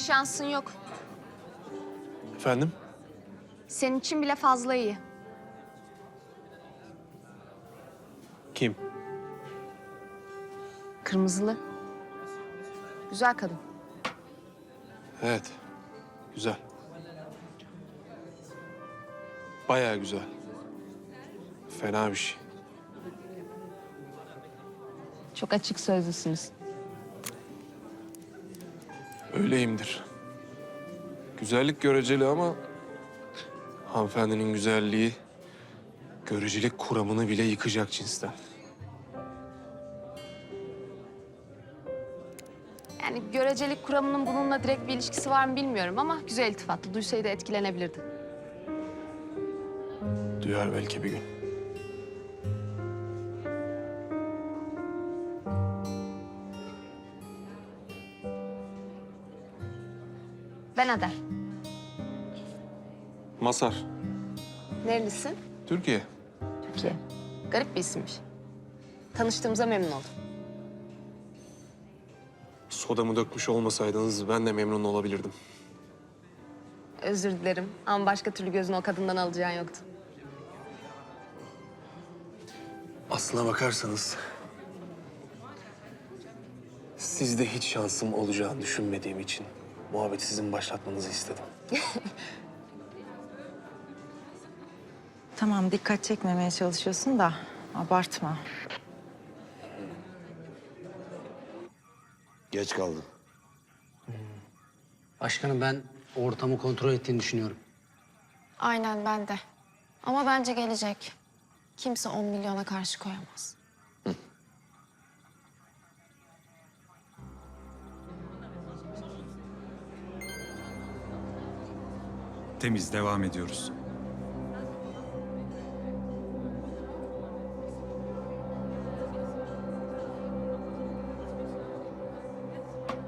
şansın yok. Efendim? Senin için bile fazla iyi. Kim? Kırmızılı. Güzel kadın. Evet. Güzel. Bayağı güzel. Fena bir şey. Çok açık sözlüsünüz. Öyleyimdir. Güzellik göreceli ama hanımefendinin güzelliği görecelik kuramını bile yıkacak cinsten. Yani görecelik kuramının bununla direkt bir ilişkisi var mı bilmiyorum ama güzel iltifatlı. Duysaydı etkilenebilirdi. Duyar belki bir gün. Ben Ader. Masar. Nerelisin? Türkiye. Türkiye. Garip bir isimmiş. Tanıştığımıza memnun oldum. Sodamı dökmüş olmasaydınız ben de memnun olabilirdim. Özür dilerim ama başka türlü gözünü o kadından alacağın yoktu. Aslına bakarsanız... Sizde hiç şansım olacağını düşünmediğim için muhabbeti sizin başlatmanızı istedim. Tamam dikkat çekmemeye çalışıyorsun da abartma. Geç kaldın. Başkanım ben ortamı kontrol ettiğini düşünüyorum. Aynen ben de. Ama bence gelecek. Kimse 10 milyona karşı koyamaz. Temiz, devam ediyoruz.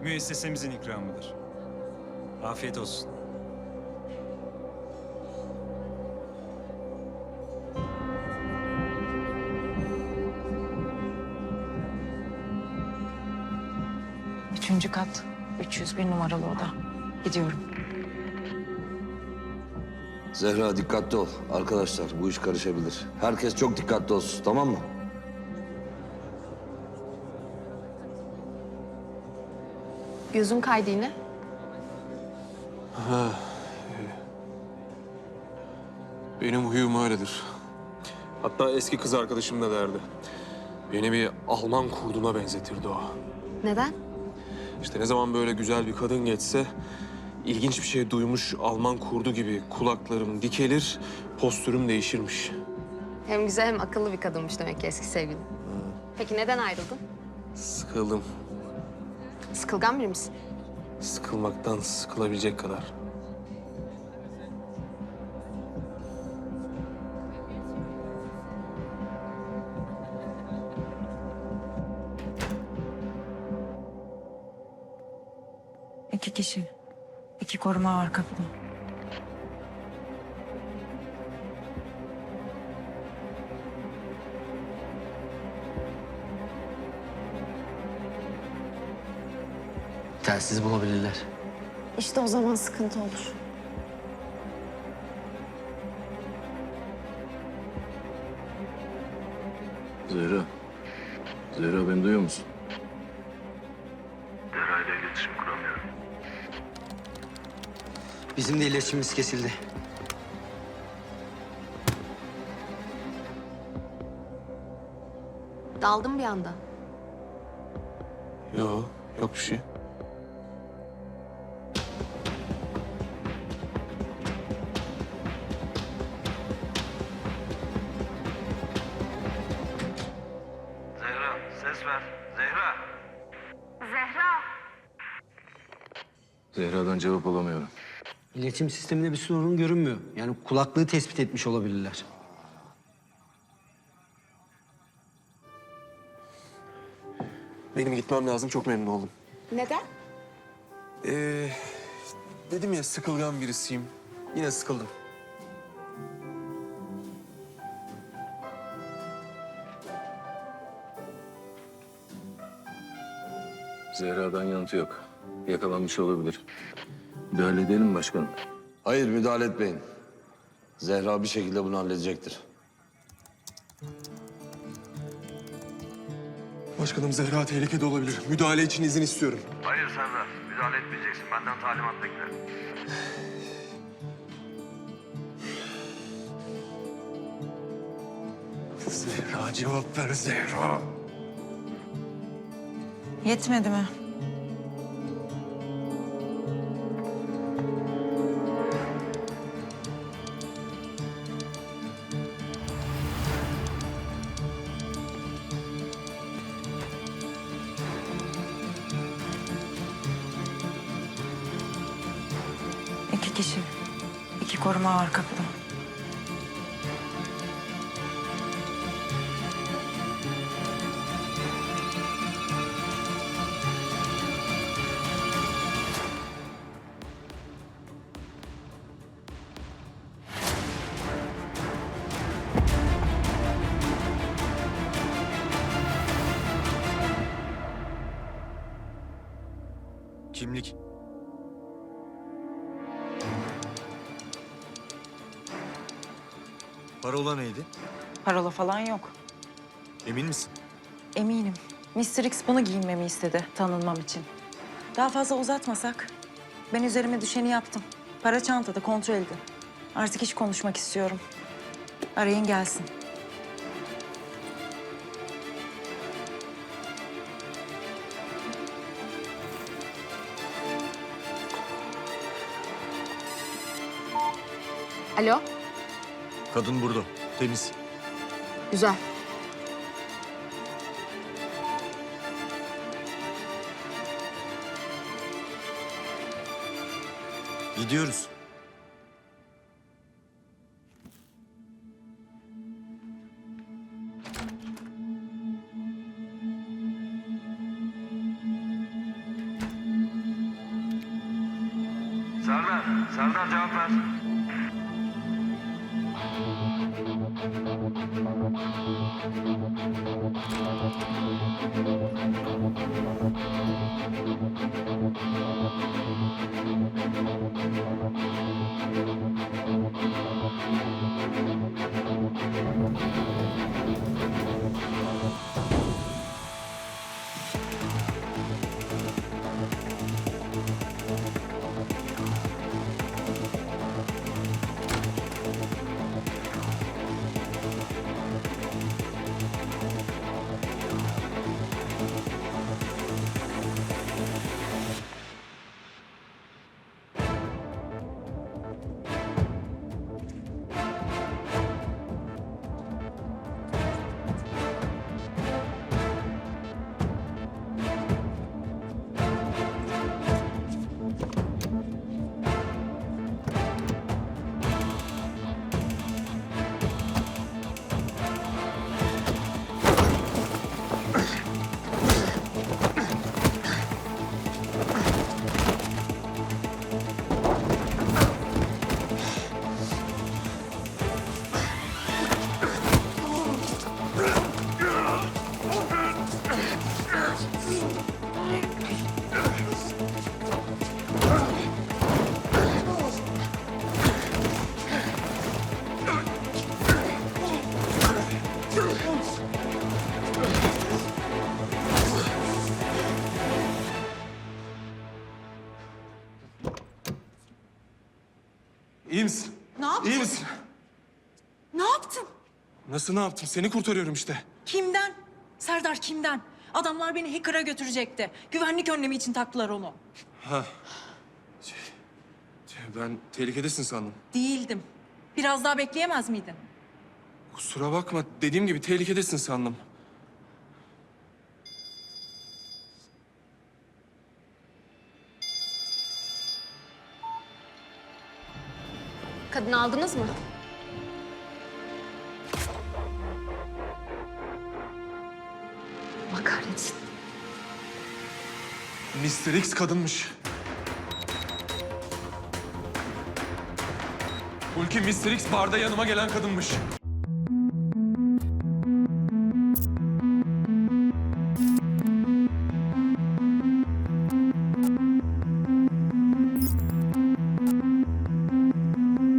Müessesemizin ikramıdır. Afiyet olsun. Üçüncü kat, 301 numaralı oda. Gidiyorum. Zehra dikkatli ol. Arkadaşlar bu iş karışabilir. Herkes çok dikkatli olsun tamam mı? Gözün kaydı yine. Benim huyum öyledir. Hatta eski kız arkadaşım da derdi. Beni bir Alman kurduna benzetirdi o. Neden? İşte ne zaman böyle güzel bir kadın geçse... ...ilginç bir şey duymuş Alman kurdu gibi kulaklarım dikelir, postürüm değişirmiş. Hem güzel hem akıllı bir kadınmış demek ki eski sevgilin. Peki neden ayrıldın? Sıkıldım. Sıkılgan biri misin? Sıkılmaktan sıkılabilecek kadar. İki kişi. İki koruma var kapıda. Telsiz bulabilirler. İşte o zaman sıkıntı olur. Zehra. Zehra beni duyuyor musun? Bizim de iletişimimiz kesildi. Daldım bir anda. Yok, yok bir şey. Zehra, ses ver. Zehra. Zehra'dan cevap alamıyorum. İletişim sisteminde bir sorun görünmüyor. Yani kulaklığı tespit etmiş olabilirler. Benim gitmem lazım, çok memnun oldum. Neden? Ee, dedim ya sıkılgan birisiyim. Yine sıkıldım. Zehra'dan yanıtı yok. Yakalanmış olabilir. Müdahale edelim mi başkanım? Hayır müdahale etmeyin. Zehra bir şekilde bunu halledecektir. Başkanım Zehra tehlikede olabilir. Müdahale için izin istiyorum. Hayır Serdar. Müdahale etmeyeceksin. Benden talimat bekle. Zehra cevap ver Zehra. Yetmedi mi? İki kişi. İki koruma var kapıda. Kimlik. Parola neydi? Parola falan yok. Emin misin? Eminim. Mr. X bunu giyinmemi istedi tanınmam için. Daha fazla uzatmasak. Ben üzerime düşeni yaptım. Para çantada kontrol edin. Artık hiç konuşmak istiyorum. Arayın gelsin. Alo, Kadın burada. Temiz. güzel. Gidiyoruz. Serdar. Serdar cevap ver. Thank you. Nasıl ne yaptım? Seni kurtarıyorum işte. Kimden? Serdar kimden? Adamlar beni hacker'a götürecekti. Güvenlik önlemi için taktılar onu. Ben tehlikedesin sandım. Değildim. Biraz daha bekleyemez miydin? Kusura bakma. Dediğim gibi tehlikedesin sandım. Kadını aldınız mı? Mr. X kadınmış. Hulki Mr. X barda yanıma gelen kadınmış.